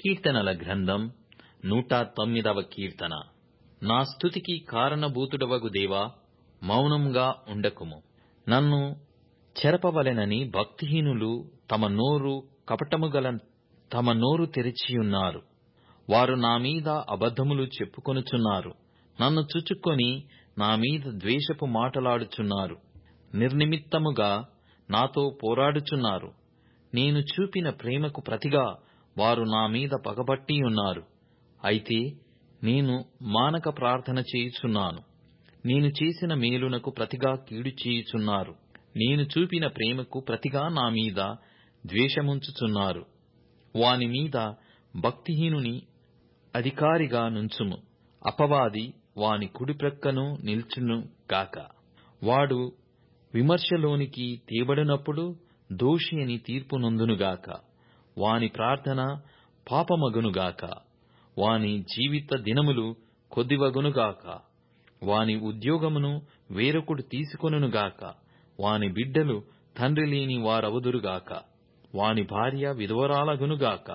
కీర్తనల గ్రంథం నూట తొమ్మిదవ కీర్తన. నా స్థుతికి కారణభూతుడవగు దేవా మౌనంగా ఉండకుము. నన్ను చెరపవలెనని భక్తిహీనులు తమ నోరు కపటముగల తమ నోరు తెరిచియున్నారు. వారు నా మీద అబద్ధములు చెప్పుకొనుచున్నారు. నన్ను చుచుక్కొని నా మీద ద్వేషపు మాటలాడుచున్నారు. నిర్నిమిత్తముగా నాతో పోరాడుచున్నారు. నేను చూపిన ప్రేమకు ప్రతిగా వారు నా మీద పగబట్టి ఉన్నారు. అయితే నేను మానక ప్రార్థన చేయుచున్నాను. నేను చేసిన మేలునకు ప్రతిగా కీడు చేయుచున్నారు. నేను చూపిన ప్రేమకు ప్రతిగా నా మీద ద్వేషముంచుచున్నారు. వాని మీద భక్తిహీనుని అధికారిగా నుంచుము. అపవాది వాని కుడి ప్రక్కను నిల్చును గాక. వాడు విమర్శలోనికి తేబడినప్పుడు దోషి అని తీర్పు నొందునుగాక వాని ప్రార్థన పాపమగునుగాక. వాని జీవిత దినములు కొద్దివగునుగాక. వాని ఉద్యోగమును వేరొకడు తీసుకొనుగాక వాని బిడ్డలు తండ్రి లేని వారవుదురుగాక. వాని భార్య విధవరాలగునుగాక.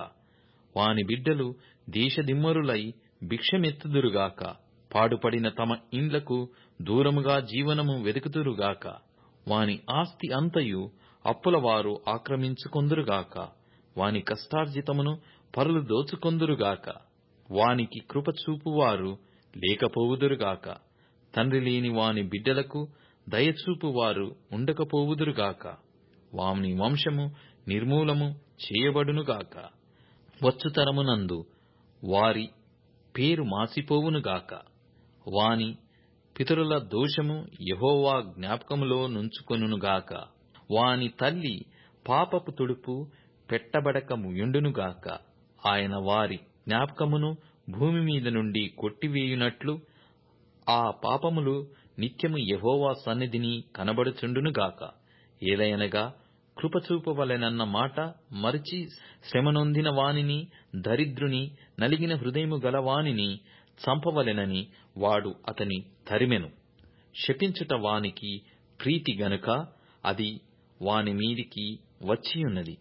వాని బిడ్డలు దేశదిమ్మరులై భిక్షమెత్తుదురుగాక. పాడుపడిన తమ ఇండ్లకు దూరముగా జీవనము వెతుకుతురుగాక. వాని ఆస్తి అంతయు అప్పులవారు ఆక్రమించుకొందురుగాక. వాని కష్టార్జితమును పరులు దోచుకొందురుగాక. వానికి కృప చూపువారు లేకపోవుదురుగాక. తండ్రి లేని వాని బిడ్డలకు దయచూపువారు ఉండకపోవుదురుగాక. వాని వంశము నిర్మూలము చేయబడునుగాక. వచ్చుతరమునందు వారి పేరు మాసిపోవునుగాక. వాని పితరుల దోషము యహోవా జ్ఞాపకములో నుంచుకొనుగాక వాని తల్లి పాపపు తుడుపు పెట్టబడక ముయుండునుగాక ఆయన వారి జ్ఞాపకమును భూమి మీద నుండి కొట్టివేయునట్లు ఆ పాపములు నిత్యము యహోవా సన్నిధిని కనబడుచుండునుగాక ఏలయనగా కృపచూపవలెనన్న మాట మరిచి శ్రమనొందిన వానిని దరిద్రుని నలిగిన హృదయము గలవానిని చంపవలెనని వాడు అతని తరిమెను. శపించుట వానికి ప్రీతి గనుక అది వాని మీదికి వచ్చియున్నది.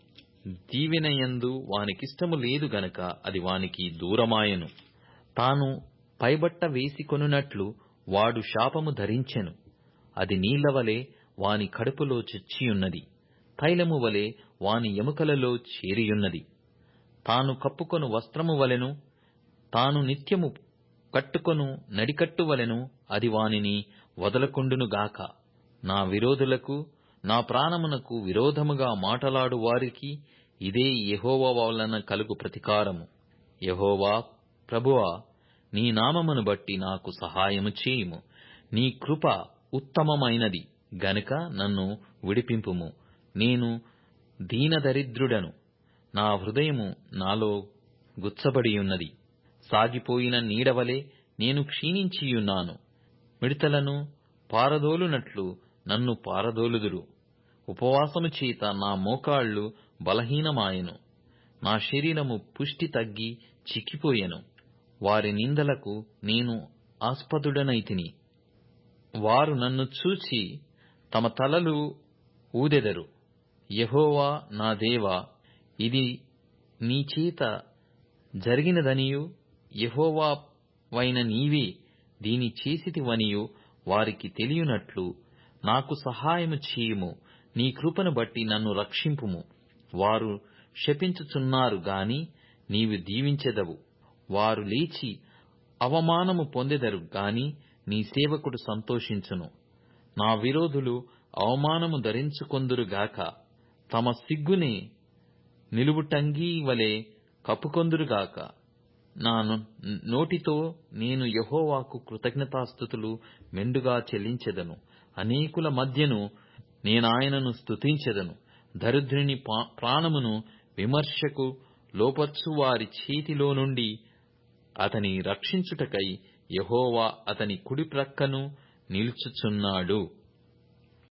దీవెనయందు వానికిష్టము లేదు గనక అది వానికి దూరమాయెను. తాను పైబట్ట వేసికొనున్నట్లు వాడు శాపము ధరించెను. అది నీళ్ళవలే వాని కడుపులో చొచ్చియున్నది. తైలము వలె వాని ఎముకలలో చేరియున్నది. తాను కప్పుకొను వస్త్రము వలెను తాను నిత్యము కట్టుకొను నడికట్టు వలెను అది వానిని వదలకుండునుగాక. నా విరోధులకు నా ప్రాణమునకు విరోధముగా మాటలాడు వారికి ఇదే యహోవా వలన కలుగు ప్రతికారము. యహోవా ప్రభువా నీ నామమును బట్టి నాకు సహాయము చేయుము. నీ కృప ఉత్తమమైనది. గనుక నన్ను విడిపింపుము. నేను దీనదరిద్రుడను. నా హృదయము నాలో గుచ్చబడియున్నది. సాగిపోయిన నీడవలే నేను క్షీణించియున్నాను. మిడతలను పారదోలునట్లు నన్ను పారదోలుదురు. ఉపవాసము చేత నా మోకాళ్ళు బలహీనమాయెను. నా శరీరము పుష్టి తగ్గి చిక్కిపోయెను. వారి నిందలకు నేను ఆస్పదుడనైతిని. వారు నన్ను చూచి తమ తలలు ఊదెదరు. యహోవా నా దేవా ఇది నీ చేత జరిగినదనియు యహోవా వైన నీవే దీని చేసితివనియు వారికి తెలియనట్లు నాకు సహాయము చేయుము. నీ కృపను బట్టి నన్ను రక్షింపుము. వారు శపించుచున్నారు గాని నీవు దీవించెదవు. వారు లేచి అవమానము పొందెదరు గాని నీ సేవకుడు సంతోషించును. నా విరోధులు అవమానము ధరించుకొందురుగాక తమ సిగ్గుని నిలువుటంగీ వలె కప్పుకొందురుగాక నా నోటితో నేను యహోవాకు కృతజ్ఞతాస్థుతులు మెండుగా చెల్లించెదను. అనేకుల మధ్యను నేనాయనను స్తుతించెదను. దరిద్రుని ప్రాణమును విమర్శకు లోపర్చువారి చేతిలో నుండి అతని రక్షించుటకై యహోవా అతని కుడి ప్రక్కను నిలుచుచున్నాడు.